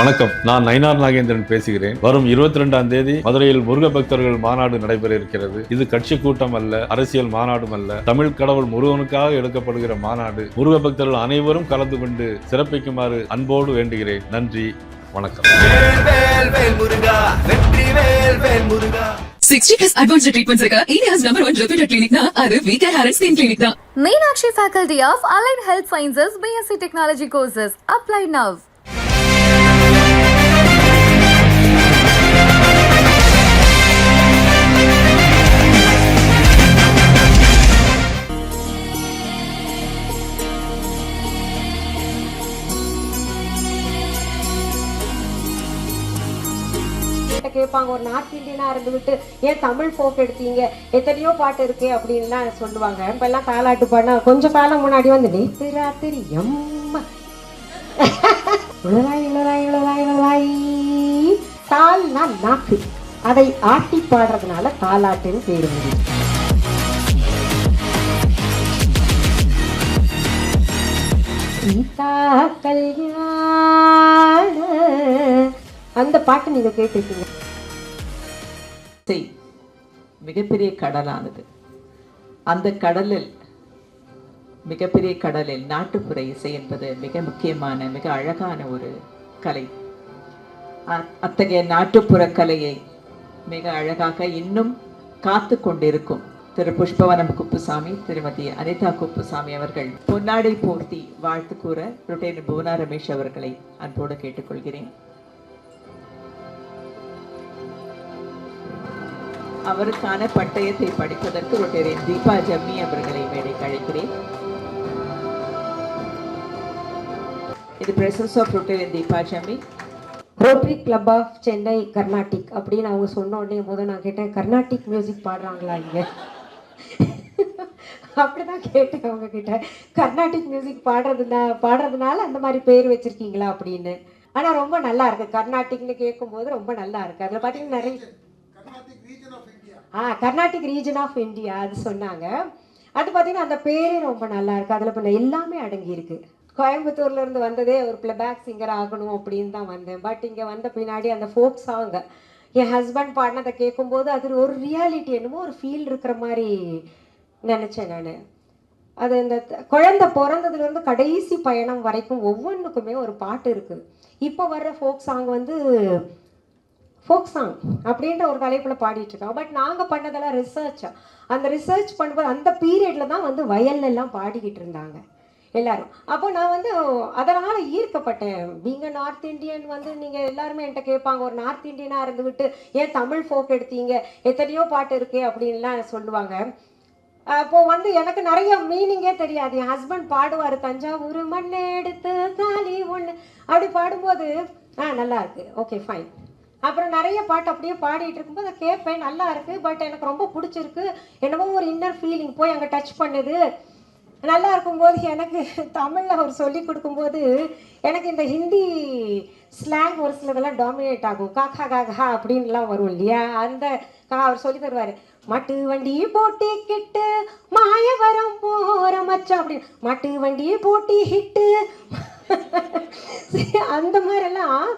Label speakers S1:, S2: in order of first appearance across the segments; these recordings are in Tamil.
S1: வணக்கம். நான் நயினார் நாகேந்திரன் பேசுகிறேன். வரும் இருபத்தி ரெண்டாம் தேதி மதுரையில் முருக பக்தர்கள் மாநாடு நடைபெற இருக்கிறது இது கட்சி கூட்டம் அல்ல அரசியல் மாநாடும் அல்ல. தமிழ் கடவுள் முருகனுக்காக எடுக்கப்படுகிற மாநாடு. முருக பக்தர்கள் அனைவரும் கலந்து கொண்டு சிறப்பிக்குமாறு அன்போடு வேண்டுகிறேன். நன்றி வணக்கம்.
S2: வேல் வேல் வேல் முருகா வெற்றி வேல் வேல் முருகா
S3: 60 plus advanced
S4: கேட்பாங்க. ஒரு நார்த் இந்தியனா இருந்துவிட்டு ஏன் தமிழ் ஃபோக் எடுத்தீங்க? எத்தனையோ பாட்டு இருக்கு அப்படின்லாம் சொல்லுவாங்க. இப்ப எல்லாம் தாலாட்டு பாடினா கொஞ்ச காலம் முன்னாடி வந்து நேத்து ராத்திரி எம்மா உளராய் உளராய் உளராய் உளராய் தால்னா நாக்கு. அதை ஆட்டி பாடுறதுனால தாலாட்டுன்னு பேர் முடியும் கல்யாண அந்த பாட்டு நீங்க கேட்டிருக்கீங்க.
S5: இசை மிகப்பெரிய கடலானது. அந்த கடலில் மிகப்பெரிய கடலில் நாட்டுப்புற இசை என்பது மிக முக்கியமான மிக அழகான ஒரு கலை. அத்தகைய நாட்டுப்புற கலையை மிக அழகாக இன்னும் காத்து கொண்டிருக்கும் திரு. புஷ்பவனம் குப்புசாமி திருமதி அனிதா குப்புசாமி அவர்கள் பொன்னாடை போர்த்தி வாழ்த்து கூற ருட்டேன் புவனா ரமேஷ் அவர்களை அன்போடு கேட்டுக்கொள்கிறேன். அவருக்கான பட்டயத்தை படிப்பதற்கு ரொட்டேரியன் தீபா ஜம்மி அவர்களை மேடைக்கு அழைக்கிறேன் இது presence of Rotarian Deepa Jammi.
S4: Rotary club of Chennai Carnatic அப்படின்னு அவங்க சொன்ன உடனே போது நான் கேட்டேன் கர்நாடிக் மியூசிக் பாடுறாங்களா இங்க? அப்படிதான் கேட்டேன் அவங்க கிட்ட கர்நாடிக் மியூசிக் பாடுறதுனா பாடுறதுனால அந்த மாதிரி பேர் வச்சிருக்கீங்களா? அப்படின்னு. ஆனால் ரொம்ப நல்லா இருக்கு. கர்நாடிக்னு கேட்கும்போது ரொம்ப நல்லா இருக்கு. அதில் பார்த்தீங்கன்னா நிறைய ஆ கர்நாடிக் ரீஜன் ஆஃப் இந்தியா அது சொன்னாங்க. அது பார்த்தீங்கன்னா அந்த பேரே ரொம்ப நல்லா இருக்குது அதில் இப்போ எல்லாமே அடங்கியிருக்கு. கோயம்புத்தூர்லேருந்து வந்ததே ஒரு பிளபேக் சிங்கர் ஆகணும் அப்படின்னு தான் வந்தேன். பட் இங்கே வந்த பின்னாடி அந்த ஃபோக் சாங் என் ஹஸ்பண்ட் பாடினதை கேட்கும்போது அது ஒரு ரியாலிட்டி என்னமோ ஒரு ஃபீல் இருக்கிற மாதிரி நினச்சேன் நான். அது இந்த குழந்தை பிறந்ததுலேருந்து கடைசி பயணம் வரைக்கும் ஒவ்வொன்றுக்குமே ஒரு பாட்டு இருக்குது இப்போ வர்ற ஃபோக் சாங் வந்து ஃபோக் சாங் அப்படின்ற ஒரு தலைப்பில் பாடிட்டுருக்காங்க. பட் நாங்கள் பண்ணதெல்லாம் ரிசர்ச் அந்த ரிசர்ச் பண்ணும்போது அந்த பீரியடில் தான் வந்து வயல்லெல்லாம் பாடிக்கிட்டு இருந்தாங்க. எல்லாரும். அப்போ நான் வந்து அதனால் ஈர்க்கப்பட்டேன். நீங்கள் நார்த் இந்தியன் வந்து நீங்கள் எல்லாருமே என்கிட்ட கேட்பாங்க. ஒரு நார்த் இந்தியனாக இருந்துக்கிட்டு ஏன் தமிழ் ஃபோக் எடுத்தீங்க? எத்தனையோ பாட்டு இருக்கே அப்படின்லாம் சொல்லுவாங்க. அப்போ வந்து எனக்கு நிறைய மீனிங்கே தெரியாது. என் ஹஸ்பண்ட் பாடுவார் தஞ்சாவூர் மண்ணை எடுத்து தாலி ஒன்று அப்படி பாடும்போது ஆ நல்லா இருக்கு. ஓகே ஃபைன் அப்புறம் நிறைய பாட்டு அப்படியே பாடிட்டு இருக்கும்போது அதை கேட்பேன் நல்லா இருக்கு பட் எனக்கு ரொம்ப பிடிச்சிருக்கு. என்னமோ ஒரு இன்னர் ஃபீலிங் போய் அங்கே டச் பண்ணுது. நல்லா இருக்கும்போது எனக்கு தமிழில் அவர் சொல்லி கொடுக்கும்போது எனக்கு இந்த ஹிந்தி ஸ்லாங் ஒரு சிலதெல்லாம் டாமினேட் ஆகும். காக்கா காகா அப்படின்லாம் வரும் இல்லையா? அந்த கா அவர் சொல்லி தருவார். மட்டு வண்டி போட்டிக்கிட்டு மாயவரம் போற மச்சான் அப்படின்னு. மட்டு வண்டி போட்டி ஹிட்டு. அந்த மாதிரிலாம்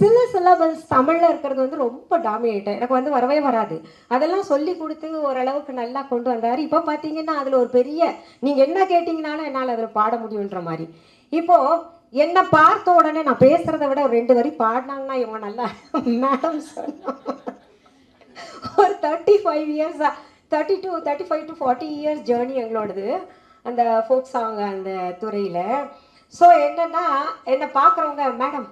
S4: சில சிலபல்ஸ் தமிழில் இருக்கிறது வந்து ரொம்ப டாமினேட் எனக்கு வந்து வரவே வராது. அதெல்லாம் சொல்லி கொடுத்து ஓரளவுக்கு நல்லா கொண்டு வந்தார். இப்போ பார்த்தீங்கன்னா அதில் ஒரு பெரிய நீங்கள் என்ன கேட்டிங்கனாலும் என்னால் அதில் பாட முடியுன்ற மாதிரி. இப்போது என்னை பார்த்த உடனே நான் பேசுகிறத விட ஒரு ரெண்டு வரி பாடினாங்கன்னா இவங்க நல்லா மேடம் சொன்னோம் ஒரு thirty five years thirty two thirty five to forty years journey எங்களோடது அந்த ஃபோக் சாங் அந்த துறையில். ஸோ என்னென்னா என்னை பார்க்குறவங்க மேடம்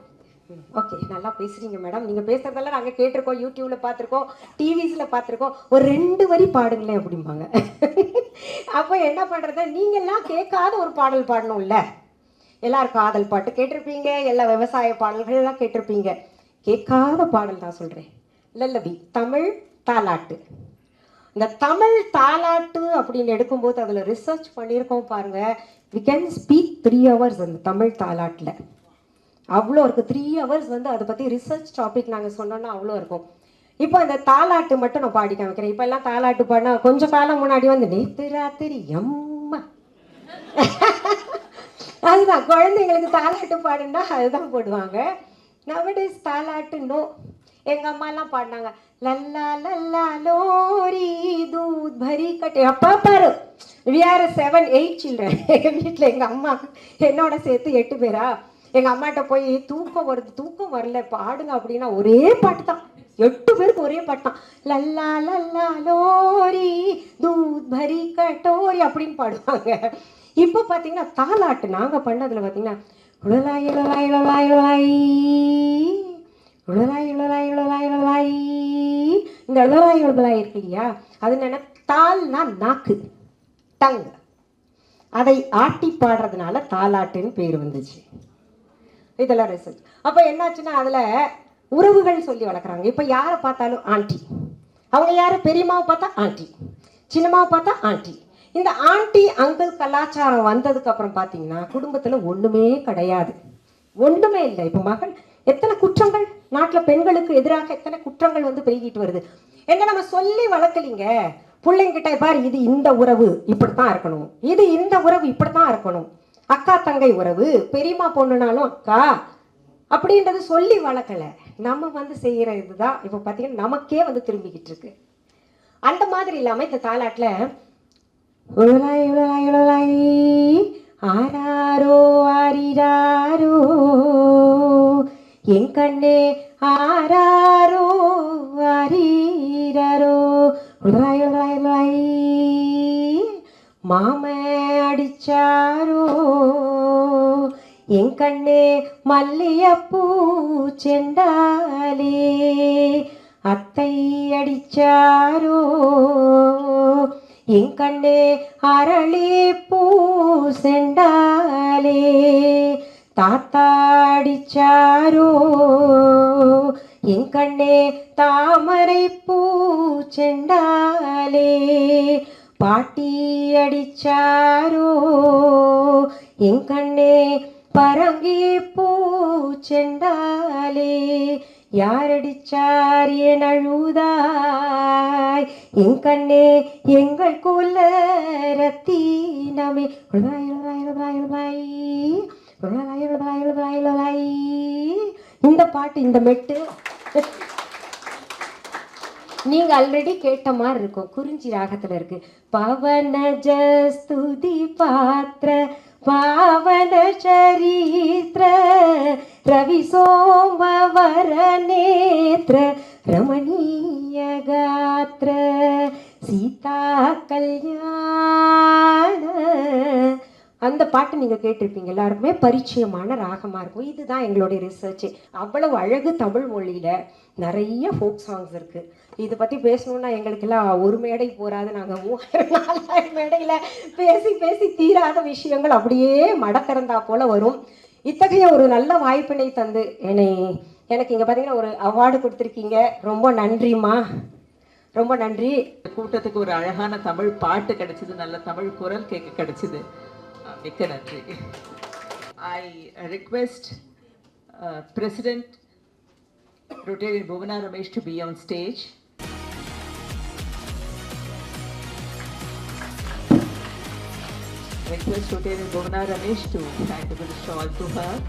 S4: ஓகே நல்லா பேசுறீங்க மேடம் நீங்கள் பேசுறதெல்லாம் நாங்கள் கேட்டிருக்கோம் யூடியூப்ல பார்த்துருக்கோம் டிவிஸில் பார்த்துருக்கோம். ஒரு ரெண்டு வரி பாடுங்களேன் அப்படிம்பாங்க. அப்போ என்ன பண்ணுறது நீங்கள்லாம் கேட்காத ஒரு பாடல் பாடணும்ல. எல்லாரும் காதல் பாட்டு கேட்டிருப்பீங்க எல்லா விவசாய பாடல்கள் எல்லாம் கேட்டிருப்பீங்க. கேட்காத பாடல் தான் சொல்கிறேன் லல்லபி தமிழ் தாலாட்டு இந்த தமிழ் தாலாட்டு அப்படின்னு எடுக்கும்போது அதில் ரிசர்ச் பண்ணியிருக்கோம் பாருங்க. We can speak three hours அந்த தமிழ் தாலாட்டில் அவ்வளோ இருக்குது த்ரீ ஹவர்ஸ் வந்து அதை பற்றி ரிசர்ச் டாபிக் நாங்கள் சொன்னோன்னா அவ்வளோ இருக்கும். இப்போ அந்த தாலாட்டு மட்டும் நான் பாடி காமிக்கிறேன் இப்போ எல்லாம் தாலாட்டு பாடினா கொஞ்சம் காலம் முன்னாடி வந்து நேத்து ராத்திரி எம்மா. அதுதான் குழந்தைங்களுக்கு தாலாட்டு பாடுன்னா அதுதான் போடுவாங்க. நவடேஸ் தாலாட்டு நோ எங்கள் அம்மாலாம் பாடினாங்க லல்லா லல்லா லோரி தூத் பரி கட்டே அப்பா பாரு we are seven eight children எங்கள் வீட்டில் எங்கள் அம்மா என்னோட சேர்த்து எட்டு பேரா? எங்கள் அம்மாட்ட போய் தூக்கம் வருது தூக்கம் வரல பாடுங்க அப்படின்னா ஒரே பாட்டு தான். எட்டு பேருக்கு ஒரே பாட்டு தான். லல்லா லல்லா லோரி தூத் பரி கட்டோரி அப்படின்னு பாடுவாங்க. இப்போ பார்த்தீங்கன்னா தாலாட்டு நாங்கள் பண்ணதில் பார்த்தீங்கன்னா உழலாய் இழலாய் இழலாய் இழலாய் உழலாய் இழலாய் இழலாய் இழலாய் இந்த இழலாய் இழலாய் இருக்கு இல்லையா? அது என்னென்ன தால்னா நாக்கு டங் அதை ஆட்டி பாடுறதுனால தாலாட்டுன்னு பேர் வந்துச்சு. இதெல்லாம் ரிசல்ட் அப்போ என்னாச்சுன்னா அதில் உறவுகள் சொல்லி வளர்க்குறாங்க. இப்போ யாரை பார்த்தாலும் ஆண்டி அவங்க யார்? பெரியம்மாவை பார்த்தா ஆண்டி சின்னம்மாவை பார்த்தா ஆண்டி இந்த ஆண்டி அங்கிள் கலாச்சாரம் வந்ததுக்கு அப்புறம் பார்த்தீங்கன்னா குடும்பத்தில் ஒன்றுமே கிடையாது. ஒன்றுமே இல்லை. இப்போ மகள் எத்தனை குற்றங்கள்? நாட்டில் பெண்களுக்கு எதிராக எத்தனை குற்றங்கள் வந்து பெருகிட்டு வருது? என்ன நம்ம சொல்லி வளர்க்கலீங்க? பிள்ளைங்கிட்ட பாரு இது இந்த உறவு இப்படித்தான் இருக்கணும். இது இந்த உறவு இப்படித்தான் இருக்கணும். அக்கா தங்கை உறவு பெரியம்மா பொண்ணுனாலும் அக்கா அப்படின்றது சொல்லி வளர்க்கல. நம்ம வந்து செய்கிற இதுதான். இப்போ பார்த்தீங்கன்னா நமக்கே வந்து திரும்பிக்கிட்டு இருக்கு. அந்த மாதிரி இல்லாமல் இந்த தாலாட்டில் உழலாய் உழலாய் உழலாய் ஆராரோ ஆரிராரோ என் கண்ணே ஆராரோ ஆரீரரோ உழலாய் உழலாய் உழலாய் மாம ఇచ్చారు ఇంకన్నే మల్లియప్పు చెండాలి అత్తయ్యడిచారు ఇంకన్నే అరళి పూసెండాలి తాత అడిచారు. ఇంకన్నే తామరై పూచెండాలి పాటియడిచారు ఇంకన్నే పరంగి పూచెండాలి யாரடிச்சார் என் அழுதாய்? என் கண்ணே எங்கள் குல ரத்தீனமே. இந்த பாட்டு இந்த மெட்டு. நீங்க ஆல்ரெடி கேட்ட மாதிரி இருக்கும். குறிஞ்சி ராகத்துல இருக்கு. பவன ஜஸ்துதி பாத்திர பாவன சரித்திர ரவி சோமவர நேத்திர ரமணீய காத்திர சீதா கல்யாண. அந்த பாட்டு நீங்கள் கேட்டிருப்பீங்க. எல்லாருக்குமே பரிச்சயமான ராகமாக இருக்கும். இதுதான் எங்களுடைய ரிசர்ச்சு அவ்வளவு அழகு தமிழ் மொழியில் நிறைய ஃபோக் சாங்ஸ் இருக்குது இதை பற்றி பேசணுன்னா எங்களுக்கெல்லாம் ஒரு மேடை போகாது நாங்கள் மூவாயிரம் நாலாயிரம் மேடையில் பேசி பேசி தீராத விஷயங்கள் அப்படியே மடக்கிறந்தா போல் வரும். இத்தகைய ஒரு நல்ல வாய்ப்பினை தந்து என்னை எனக்கு இங்கே பார்த்தீங்கன்னா ஒரு அவார்டு கொடுத்துருக்கீங்க. ரொம்ப நன்றிம்மா. ரொம்ப நன்றி.
S5: கூட்டத்துக்கு ஒரு அழகான தமிழ் பாட்டு கிடைச்சிது. நல்ல தமிழ் குரல் கேட்க கிடைச்சிது. மிக்க நன்றி. I request president Rotarian Bhuvana Ramesh to be on stage request Rotarian Bhuvana Ramesh to hand over the shawl to her.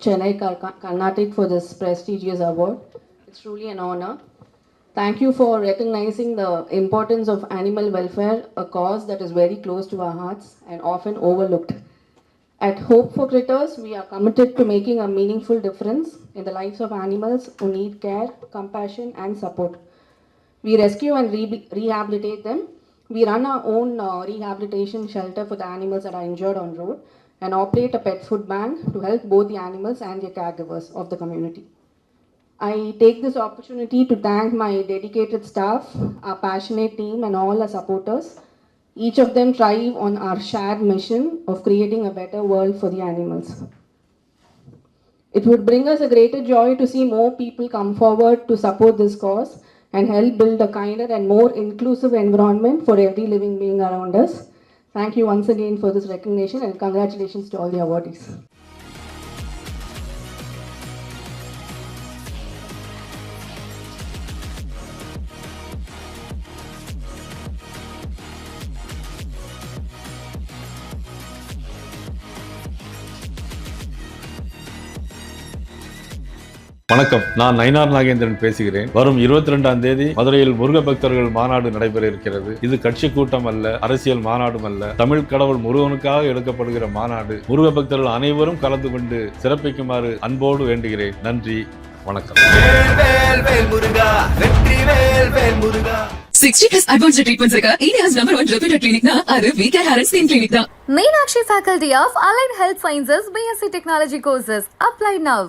S6: Chennai Carnatic for this prestigious award. It's truly an honor. Thank you for recognizing the importance of animal welfare, a cause that is very close to our hearts and often overlooked. At Hope for Critters, we are committed to making a meaningful difference in the lives of animals who need care, compassion, and support. We rescue and re- rehabilitate them. We run our own uh, rehabilitation shelter for the animals that are injured on road and operate a pet food bank to help both the animals and their caregivers of the community. I take this opportunity to thank my dedicated staff, our passionate team, and all our supporters. Each of them thrive on our shared mission of creating a better world for the animals. It would bring us a greater joy to see more people come forward to support this cause and help build a kinder and more inclusive environment for every living being around us. Thank you once again for this recognition and congratulations to all the awardees.
S1: வணக்கம். நான் நயினார் நாகேந்திரன் பேசுகிறேன். வரும் இருபத்தி ரெண்டாம் தேதி மதுரையில் முருக பக்தர்கள் மாநாடு நடைபெற இருக்கிறது. இது கட்சி கூட்டம் அல்ல அரசியல் மாநாடும் அல்ல. தமிழ் கடவுள் முருகனுக்காக எடுக்கப்படுகிற மாநாடு. முருக பக்தர்கள் அனைவரும் கலந்து கொண்டு சிறப்பிக்குமாறு அன்போடு வேண்டுகிறேன். நன்றி வணக்கம்.
S2: வேல் வேல் வேல் முருகா வெற்றி வேல் வேல் முருகா
S3: 60 plus advanced treatments இருக்க India's number one reputed clinic னா அது VK Harris Skin Clinic தான்
S7: Meenakshi Faculty of Allied Health Sciences BSc Technology courses. Apply now.